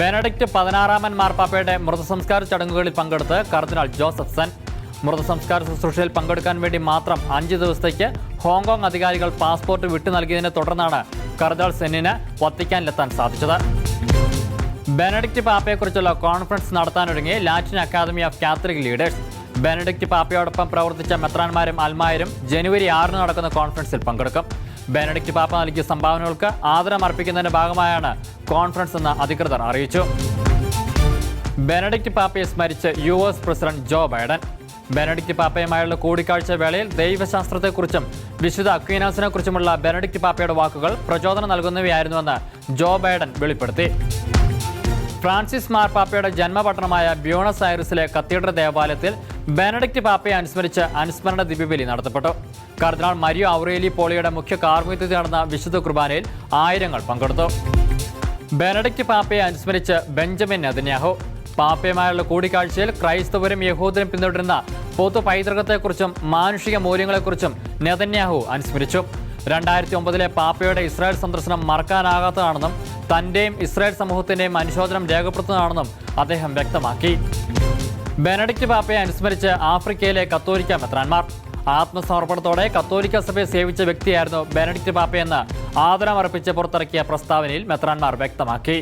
Benedict പതിനാറാമൻ മാർപ്പാപ്പയുടെ മൃതസംസ്കാര ചടങ്ങുകളിൽ പങ്കെടുത്ത് കർദിനാൾ ജോസഫ് സൻ മൃതസംസ്കാര ശുശ്രൂഷയിൽ പങ്കെടുക്കാൻ വേണ്ടി മാത്രം അഞ്ച് ദിവസത്തേക്ക് ഹോങ്കോങ് അധികാരികൾ പാസ്പോർട്ട് വിട്ടു നൽകിയതിനെ തുടർന്നാണ് കർദിനാൾ സെന്നിന് വത്തിക്കാനിലെത്താൻ സാധിച്ചത്. ബെനഡിക്റ്റ് പാപ്പയെക്കുറിച്ചുള്ള conference നടത്താനൊരുങ്ങി Latin academy of catholic leaders. Benedict പാപ്പയോടൊപ്പം പ്രവർത്തിച്ച മെത്രാന്മാരും അൽമാരും ജനുവരി ആറിന് നടക്കുന്ന കോൺഫറൻസിൽ പങ്കെടുക്കും. പാപ്പ നൽകിയ സംഭാവനകൾക്ക് ആദരം അർപ്പിക്കുന്നതിന്റെ ഭാഗമായാണ് കോൺഫറൻസ് എന്ന് അധികൃതർ അറിയിച്ചു. ബെനഡിക്റ്റ് പാപ്പയെ സ്മരിച്ച് U S president Joe Biden. Benedict പാപ്പയുമായുള്ള കൂടിക്കാഴ്ച വേളയിൽ ദൈവശാസ്ത്രത്തെക്കുറിച്ചും വിശുദ്ധ അക്വീനാസിനെ കുറിച്ചുമുള്ള ബെനഡിക്റ്റ് പാപ്പയുടെ വാക്കുകൾ പ്രചോദനം നൽകുന്നവയായിരുന്നുവെന്ന് ജോ ബൈഡൻ വെളിപ്പെടുത്തി. ഫ്രാൻസിസ് മാർപ്പാപ്പയുടെ ജന്മപട്ടണമായ ബ്യൂണസ് ഐറിസിലെ കത്തീഡ്രൽ ദേവാലയത്തിൽ ബെനഡിക്റ്റ് പാപ്പയെ അനുസ്മരിച്ച് അനുസ്മരണ ദിവ്യബലി നടത്തപ്പെട്ടു. കർദിനാൾ മരിയോ ഔറേലി പോളിയുടെ മുഖ്യ കാർമ്മികത്തിൽ നടന്ന വിശുദ്ധ കുർബാനയിൽ ആയിരങ്ങൾ പങ്കെടുത്തു. ബെനഡിക്റ്റ് പാപ്പയെ അനുസ്മരിച്ച് ബെഞ്ചമിൻ നെതന്യാഹു. പാപ്പയുമായുള്ള കൂടിക്കാഴ്ചയിൽ ക്രൈസ്തവരും യഹൂദരും പിന്തുടരുന്ന പൊതു പൈതൃകത്തെക്കുറിച്ചും മാനുഷിക മൂല്യങ്ങളെക്കുറിച്ചും നെതന്യാഹു അനുസ്മരിച്ചു. രണ്ടായിരത്തി ഒമ്പതിലെ പാപ്പയുടെ ഇസ്രായേൽ സന്ദർശനം മറക്കാനാകാത്തതാണെന്നും തന്റെയും ഇസ്രായേൽ സമൂഹത്തിന്റെയും അനുശോചനം രേഖപ്പെടുത്തുന്നതാണെന്നും അദ്ദേഹം വ്യക്തമാക്കി. ബെനഡിക്ട് പാപ്പയെ അനുസ്മരിച്ച് ആഫ്രിക്കയിലെ കത്തോലിക്ക മെത്രാൻമാർ ആത്മസമർപ്പണത്തോടെ കത്തോലിക്ക സഭയെ സേവിച്ച വ്യക്തിയായിരുന്നു ബെനഡിക്ട് പാപ്പയെന്ന് ആദരമർപ്പിച്ച് പുറത്തിറക്കിയ പ്രസ്താവനയിൽ മെത്രാൻമാർ വ്യക്തമാക്കി.